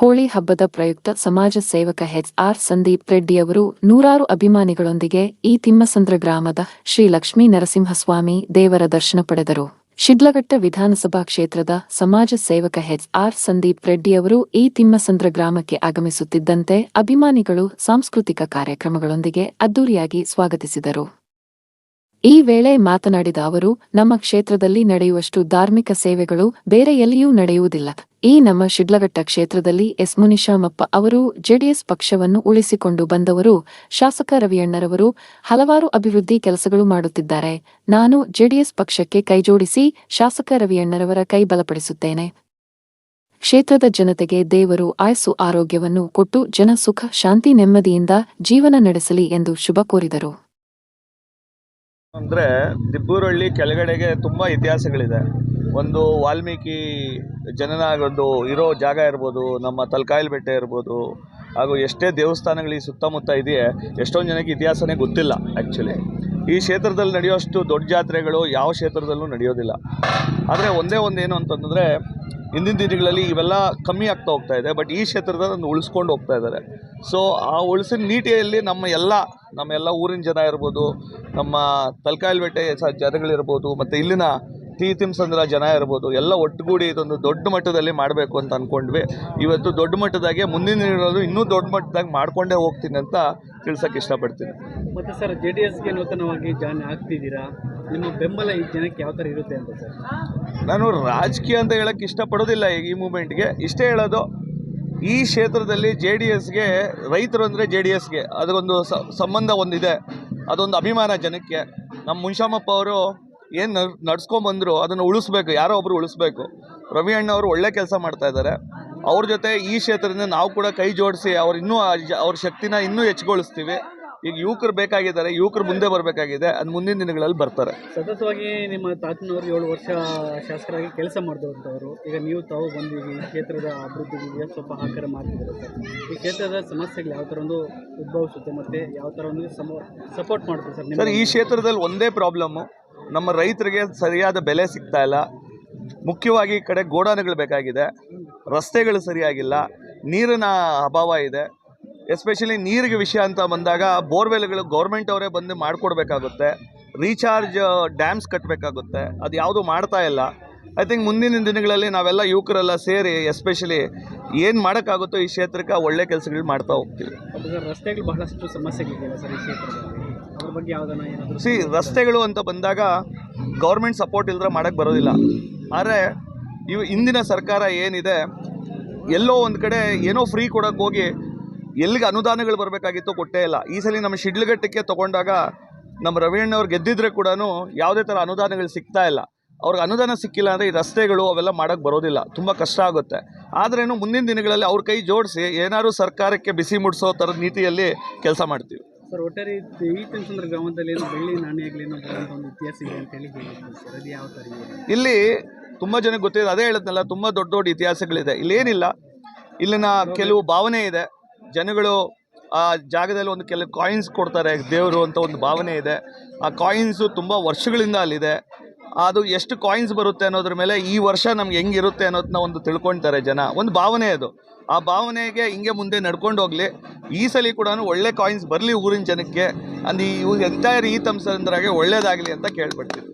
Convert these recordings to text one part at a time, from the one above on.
ಹೋಳಿ ಹಬ್ಬದ ಪ್ರಯುಕ್ತ ಸಮಾಜ ಸೇವಕ ಎಚ್ ಆರ್ ಸಂದೀಪ್ ರೆಡ್ಡಿಯವರು ನೂರಾರು ಅಭಿಮಾನಿಗಳೊಂದಿಗೆ ಈ ತಿಮ್ಮಸಂದ್ರ ಗ್ರಾಮದ ಶ್ರೀ ಲಕ್ಷ್ಮೀ ನರಸಿಂಹಸ್ವಾಮಿ ದೇವರ ದರ್ಶನ ಪಡೆದರು. ಶಿಡ್ಲಘಟ್ಟ ವಿಧಾನಸಭಾ ಕ್ಷೇತ್ರದ ಸಮಾಜ ಸೇವಕ ಎಚ್ ಆರ್ ಸಂದೀಪ್ ರೆಡ್ಡಿಯವರು ಈ ತಿಮ್ಮಸಂದ್ರ ಗ್ರಾಮಕ್ಕೆ ಆಗಮಿಸುತ್ತಿದ್ದಂತೆ ಅಭಿಮಾನಿಗಳು ಸಾಂಸ್ಕೃತಿಕ ಕಾರ್ಯಕ್ರಮಗಳೊಂದಿಗೆ ಅದ್ದೂರಿಯಾಗಿ ಸ್ವಾಗತಿಸಿದರು. ಈ ವೇಳೆ ಮಾತನಾಡಿದ ಅವರು, ನಮ್ಮ ಕ್ಷೇತ್ರದಲ್ಲಿ ನಡೆಯುವಷ್ಟು ಧಾರ್ಮಿಕ ಸೇವೆಗಳು ಬೇರೆ ಎಲ್ಲಿಯೂ ನಡೆಯುವುದಿಲ್ಲ. ಈ ನಮ್ಮ ಶಿಡ್ಲಘಟ್ಟ ಕ್ಷೇತ್ರದಲ್ಲಿ ಎಸ್ ಮುನಿಶಾಮಪ್ಪ ಅವರು ಜೆಡಿಎಸ್ ಪಕ್ಷವನ್ನು ಉಳಿಸಿಕೊಂಡು ಬಂದವರು, ಶಾಸಕ ರವಿಯಣ್ಣರವರು ಹಲವಾರು ಅಭಿವೃದ್ಧಿ ಕೆಲಸಗಳು ಮಾಡುತ್ತಿದ್ದಾರೆ. ನಾನು ಜೆಡಿಎಸ್ ಪಕ್ಷಕ್ಕೆ ಕೈಜೋಡಿಸಿ ಶಾಸಕ ರವಿಯಣ್ಣರವರ ಕೈ ಬಲಪಡಿಸುತ್ತೇನೆ. ಕ್ಷೇತ್ರದ ಜನತೆಗೆ ದೇವರು ಆಯಸ್ಸು ಆರೋಗ್ಯವನ್ನು ಕೊಟ್ಟು ಜನ ಸುಖ, ಶಾಂತಿ ನೆಮ್ಮದಿಯಿಂದ ಜೀವನ ನಡೆಸಲಿ ಎಂದು ಶುಭ ಕೋರಿದರು. ಅಂದರೆ ದಿಬ್ಬೂರಳ್ಳಿ ಕೆಳಗಡೆಗೆ ತುಂಬ ಇತಿಹಾಸಗಳಿದೆ. ಒಂದು ವಾಲ್ಮೀಕಿ ಜನನ ಒಂದು ಇರೋ ಜಾಗ ಇರ್ಬೋದು, ನಮ್ಮ ತಲ್ಕಾಯಿಲ್ ಬೆಟ್ಟ ಇರ್ಬೋದು, ಹಾಗೂ ಎಷ್ಟೇ ದೇವಸ್ಥಾನಗಳು ಈ ಸುತ್ತಮುತ್ತ ಇದೆಯೇ, ಎಷ್ಟೊಂದು ಜನಕ್ಕೆ ಇತಿಹಾಸನೇ ಗೊತ್ತಿಲ್ಲ ಆ್ಯಕ್ಚುಲಿ ಈ ಕ್ಷೇತ್ರದಲ್ಲಿ ನಡೆಯುವಷ್ಟು ದೊಡ್ಡ ಜಾತ್ರೆಗಳು ಯಾವ ಕ್ಷೇತ್ರದಲ್ಲೂ ನಡೆಯೋದಿಲ್ಲ. ಆದರೆ ಒಂದೇ ಒಂದು ಏನು ಅಂತಂದರೆ ಹಿಂದಿನ ದಿನಗಳಲ್ಲಿ ಇವೆಲ್ಲ ಕಮ್ಮಿ ಆಗ್ತಾ ಹೋಗ್ತಾ ಇದೆ ಬಟ್ ಈ ಕ್ಷೇತ್ರದಲ್ಲಿ ಒಂದು ಉಳಿಸ್ಕೊಂಡು ಹೋಗ್ತಾ ಇದ್ದಾರೆ. ಸೊ ಆ ಉಳಿಸಿದ ನೀಟಿಯಲ್ಲಿ ನಮ್ಮ ಎಲ್ಲ ನಮ್ಮ ಎಲ್ಲ ಊರಿನ ಜನ ಇರ್ಬೋದು, ನಮ್ಮ ತಲಕಾಯಲ್ ಬೆಟ್ಟೆ ಸ ಜನಗಳಿರ್ಬೋದು, ಮತ್ತು ಇಲ್ಲಿನ ತೀ ತಿಮ್ಸಂದ್ರ ಜನ ಇರ್ಬೋದು, ಎಲ್ಲ ಒಟ್ಟುಗೂಡಿ ಇದೊಂದು ದೊಡ್ಡ ಮಟ್ಟದಲ್ಲಿ ಮಾಡಬೇಕು ಅಂತ ಅಂದ್ಕೊಂಡ್ವಿ ಇವತ್ತು ದೊಡ್ಡ ಮಟ್ಟದಾಗೆ ಮುಂದಿನ ದಿನಗಳಲ್ಲೂ ಇನ್ನೂ ದೊಡ್ಡ ಮಟ್ಟದಾಗಿ ಮಾಡಿಕೊಂಡೇ ಹೋಗ್ತೀನಿ ಅಂತ ತಿಳ್ಸೋಕ್ಕೆ ಇಷ್ಟಪಡ್ತೀನಿ. ಮತ್ತು ಸರ್ ಜೆ ಡಿ ಎಸ್ಗೆ ನೂತನವಾಗಿ ಜಾಯ್ನ್ ಆಗ್ತಿದ್ದೀರಾ? ನಿಮ್ಮ ಬೆಂಬಲ ಈ ಜನಕ್ಕೆ ಯಾವ ಥರ ಇರುತ್ತೆ ಅಂತ ಸರ್? ನಾನು ರಾಜಕೀಯ ಅಂತ ಹೇಳಕ್ಕೆ ಇಷ್ಟಪಡೋದಿಲ್ಲ ಈಗ ಈ ಮೂಮೆಂಟ್ಗೆ ಇಷ್ಟೇ ಹೇಳೋದು, ಈ ಕ್ಷೇತ್ರದಲ್ಲಿ ಜೆ ಡಿ ಎಸ್ಗೆ ರೈತರು ಅಂದರೆ ಜೆ ಡಿ ಎಸ್ಗೆ ಅದಕ್ಕೊಂದು ಸಂಬಂಧ ಒಂದಿದೆ. ಅದೊಂದು ಅಭಿಮಾನ ಜನಕ್ಕೆ. ನಮ್ಮ ಮುನ್ಶಾಮಪ್ಪ ಅವರು ಏನು ನಡ್ಸ್ಕೊಂಬಂದರು ಅದನ್ನು ಉಳಿಸ್ಬೇಕು, ಯಾರೋ ಒಬ್ಬರು ಉಳಿಸ್ಬೇಕು. ರವಿ ಅಣ್ಣ ಅವರು ಒಳ್ಳೆ ಕೆಲಸ ಮಾಡ್ತಾ ಇದ್ದಾರೆ. ಅವ್ರ ಜೊತೆ ಈ ಕ್ಷೇತ್ರದಿಂದ ನಾವು ಕೂಡ ಕೈ ಜೋಡಿಸಿ, ಅವ್ರು ಇನ್ನೂ ಅವ್ರ ಶಕ್ತಿನ ಇನ್ನೂ ಹೆಚ್ಚುಗೊಳಿಸ್ತೀವಿ ಈಗ ಯುವಕರು ಬೇಕಾಗಿದ್ದಾರೆ ಯುವಕರು ಮುಂದೆ ಬರಬೇಕಾಗಿದೆ ಅದು ಮುಂದಿನ ದಿನಗಳಲ್ಲಿ ಬರ್ತಾರೆ. ಸತತವಾಗಿ ನಿಮ್ಮ ತಾತನವರು ಏಳು ವರ್ಷ ಶಾಸಕರಾಗಿ ಕೆಲಸ ಮಾಡಿದವರು ಈಗ ನೀವು ತಾವು ಬಂದು ಈ ಕ್ಷೇತ್ರದ ಅಭಿವೃದ್ಧಿಗೆ ಸ್ವಲ್ಪ ಆಕಾರ ಮಾಡ್ತಿದ್ದಾರೆ ಸರ್? ಈ ಕ್ಷೇತ್ರದ ಸಮಸ್ಯೆಗಳು ಯಾವ ಥರ ಒಂದು ಉದ್ಭವಿಸುತ್ತೆ ಮತ್ತು ಯಾವ ಥರ ಒಂದು ಸಮ ಸಪೋರ್ಟ್ ಮಾಡುತ್ತೆ ಸರ್ ಸರ್ ಈ ಕ್ಷೇತ್ರದಲ್ಲಿ ಒಂದೇ ಪ್ರಾಬ್ಲಮ್ಮು ನಮ್ಮ ರೈತರಿಗೆ ಸರಿಯಾದ ಬೆಲೆ ಸಿಗ್ತಾ ಇಲ್ಲ. ಮುಖ್ಯವಾಗಿ ಈ ಕಡೆ ಗೋಡಾನುಗಳು ಬೇಕಾಗಿದೆ. ರಸ್ತೆಗಳು ಸರಿಯಾಗಿಲ್ಲ. ನೀರಿನ ಅಭಾವ ಇದೆ. ಎಸ್ಪೆಷಲಿ ನೀರಿಗೆ ವಿಷಯ ಅಂತ ಬಂದಾಗ ಬೋರ್ವೆಲ್ಗಳು ಗೌರ್ಮೆಂಟ್ ಅವರೇ ಬಂದು ಮಾಡಿಕೊಡ್ಬೇಕಾಗುತ್ತೆ. ರೀಚಾರ್ಜ್ ಡ್ಯಾಮ್ಸ್ ಕಟ್ಟಬೇಕಾಗುತ್ತೆ ಅದು ಯಾವುದು ಮಾಡ್ತಾ ಇಲ್ಲ. ಐ ಥಿಂಕ್ ಮುಂದಿನ ದಿನಗಳಲ್ಲಿ ನಾವೆಲ್ಲ ಯುವಕರೆಲ್ಲ ಸೇರಿ ಎಸ್ಪೆಷಲಿ ಏನು ಮಾಡೋಕ್ಕಾಗುತ್ತೋ ಈ ಕ್ಷೇತ್ರಕ್ಕೆ ಒಳ್ಳೆ ಕೆಲಸಗಳು ಮಾಡ್ತಾ ಹೋಗ್ತೀವಿ. ರಸ್ತೆಗಳು ಬಹಳಷ್ಟು ಸಮಸ್ಯೆಗಳಿವೆ ಸರ್ ಈ ಕ್ಷೇತ್ರದಲ್ಲಿ. ಬಗ್ಗೆ ಯಾವುದನ್ನ ಸಿ ರಸ್ತೆಗಳು ಅಂತ ಬಂದಾಗ ಗೌರ್ಮೆಂಟ್ ಸಪೋರ್ಟ್ ಇಲ್ಲದ್ರೆ ಮಾಡೋಕ್ಕೆ ಬರೋದಿಲ್ಲ. ಆದರೆ ಇವು ಇಂದಿನ ಸರ್ಕಾರ ಏನಿದೆ ಎಲ್ಲೋ ಒಂದು ಕಡೆ ಏನೋ ಫ್ರೀ ಕೊಡೋಕ್ಕೆ ಹೋಗಿ ಎಲ್ಲಿಗೆ ಅನುದಾನಗಳು ಬರಬೇಕಾಗಿತ್ತು ಕೊಟ್ಟೇ ಇಲ್ಲ. ಈ ಸಲ ನಮ್ಮ ಶಿಡ್ಲಘಟ್ಟಕ್ಕೆ ತಗೊಂಡಾಗ ನಮ್ಮ ರವಿಯಣ್ಣವ್ರು ಗೆದ್ದಿದ್ರೆ ಕೂಡ ಯಾವುದೇ ಥರ ಅನುದಾನಗಳು ಸಿಗ್ತಾ ಇಲ್ಲ. ಅವ್ರಿಗೆ ಅನುದಾನ ಸಿಕ್ಕಿಲ್ಲ ಅಂದರೆ ಈ ರಸ್ತೆಗಳು ಅವೆಲ್ಲ ಮಾಡೋಕ್ಕೆ ಬರೋದಿಲ್ಲ. ತುಂಬ ಕಷ್ಟ ಆಗುತ್ತೆ. ಆದ್ರೇನು ಮುಂದಿನ ದಿನಗಳಲ್ಲಿ ಅವ್ರ ಕೈ ಜೋಡಿಸಿ ಏನಾದರೂ ಸರ್ಕಾರಕ್ಕೆ ಬಿಸಿ ಮುಡಿಸೋ ಥರದ ನೀತಿಯಲ್ಲಿ ಕೆಲಸ ಮಾಡ್ತೀವಿ. ಸರ್ ಒಟ್ಟಾರೆ ಈ- ಗ್ರಾಮದಲ್ಲಿ ಏನು ಬೆಳ್ಳಿ ನಾಣ್ಯಗಳೇನೋ ಒಂದು ಇತಿಹಾಸ ಇದೆ ಅಂತ ಹೇಳಿ ಸರ್ ಅದು ಯಾವ ಥರ ಇಲ್ಲಿ ತುಂಬ ಜನಕ್ಕೆ ಗೊತ್ತಿದೆ ಅದೇ ಹೇಳಿದ್ನಲ್ಲ ತುಂಬ ದೊಡ್ಡ ದೊಡ್ಡ ಇತಿಹಾಸಗಳಿದೆ. ಇಲ್ಲೇನಿಲ್ಲ. ಇಲ್ಲಿನ ಕೆಲವು ಭಾವನೆ ಇದೆ. ಜನಗಳು ಆ ಜಾಗದಲ್ಲಿ ಒಂದು ಕೆಲವು ಕಾಯಿನ್ಸ್ ಕೊಡ್ತಾರೆ ದೇವರು ಅಂತ ಒಂದು ಭಾವನೆ ಇದೆ. ಆ ಕಾಯಿನ್ಸು ತುಂಬ ವರ್ಷಗಳಿಂದ ಅಲ್ಲಿದೆ. ಅದು ಎಷ್ಟು ಕಾಯಿನ್ಸ್ ಬರುತ್ತೆ ಅನ್ನೋದ್ರ ಮೇಲೆ ಈ ವರ್ಷ ನಮ್ಗೆ ಹೆಂಗಿರುತ್ತೆ ಅನ್ನೋದನ್ನ ಒಂದು ತಿಳ್ಕೊಳ್ತಾರೆ ಜನ. ಒಂದು ಭಾವನೆ ಅದು. ಆ ಭಾವನೆಗೆ ಹಿಂಗೆ ಮುಂದೆ ನಡ್ಕೊಂಡು ಹೋಗಲಿ. ಈ ಸಲ ಕೂಡ ಒಳ್ಳೆ ಕಾಯಿನ್ಸ್ ಬರಲಿ ಊರಿನ ಜನಕ್ಕೆ. ಅಂದ್ ಈ ಎಂಟೈರ್ ಈ ತಮ್ಸಂದ್ರಾಗೆ ಒಳ್ಳೇದಾಗಲಿ ಅಂತ ಕೇಳ್ಬಿಡ್ತೀವಿ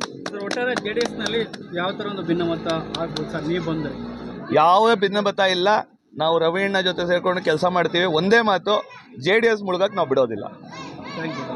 ಒಟ್ಟಾರೆ ಜೆ ಡಿ ಎಸ್ನಲ್ಲಿ ಯಾವ ಥರ ಒಂದು ಭಿನ್ನಮತ ಆಗ್ಬೋದು ಸರ್ ನೀವು ಬಂದರೆ? ಯಾವ ಭಿನ್ನಮತ ಇಲ್ಲ. ನಾವು ರವೀಣ್ಣ ಜೊತೆ ಸೇರ್ಕೊಂಡು ಕೆಲಸ ಮಾಡ್ತೀವಿ. ಒಂದೇ ಮಾತು ಜೆ ಡಿ ಎಸ್ ಮುಳುಗಕ್ಕೆ ನಾವು ಬಿಡೋದಿಲ್ಲ. Thank you